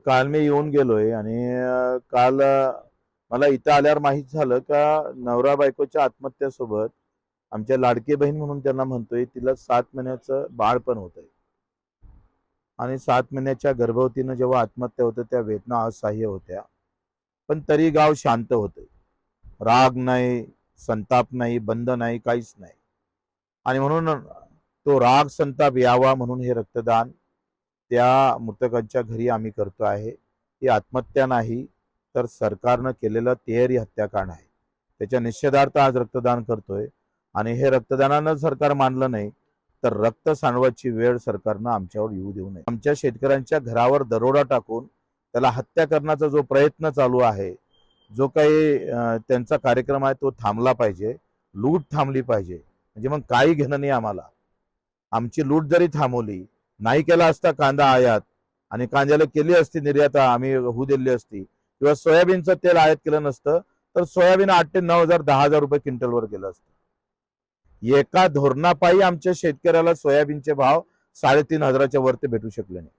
काल मी येऊन गेलोय आणि काल मला इथं आल्यावर माहीत झालं का नवरा बायकोच्या आत्महत्यासोबत आमच्या लाडकी बहीण म्हणून त्यांना म्हणतोय तिला सात महिन्याचं बाळ पण होत आहे आणि सात महिन्याच्या गर्भवतीनं जेव्हा आत्महत्या होतं त्या वेदना असह्य होत्या. पण तरी गाव शांत होते राग नाही संताप नाही बंद नाही काहीच नाही. आणि म्हणून तो राग संताप यावा म्हणून हे रक्तदान त्या मृतकांच्या घरी आम्ही करतो आहे. ही आत्महत्या नाही तर सरकारनं केलेलं तेहरी हत्याकांड आहे. त्याच्या निषेधार्थ आज रक्तदान करतोय. आणि हे रक्तदानानं सरकार मानलं नाही तर रक्त सांडवाची वेळ सरकारनं आमच्यावर येऊ देऊ नये. आमच्या शेतकऱ्यांच्या घरावर दरोडा टाकून त्याला हत्या करण्याचा जो प्रयत्न चालू आहे जो काही त्यांचा कार्यक्रम आहे तो थांबला पाहिजे. लूट थांबली पाहिजे. म्हणजे मग काही घेणं नाही आम्हाला. आमची लूट जरी थांबवली नाही केला असता कांदा आयात. आणि कांद्याला केली असती निर्यात आम्ही होऊ दिली असती. किंवा सोयाबीनचं तेल आयात केलं नसतं तर सोयाबीन आठ ते नऊ हजार दहा हजार रुपये क्विंटलवर गेलं असतं. एका धोरणापायी आमच्या शेतकऱ्याला सोयाबीनचे भाव साडेतीन हजाराच्या वरती भेटू शकले नाही.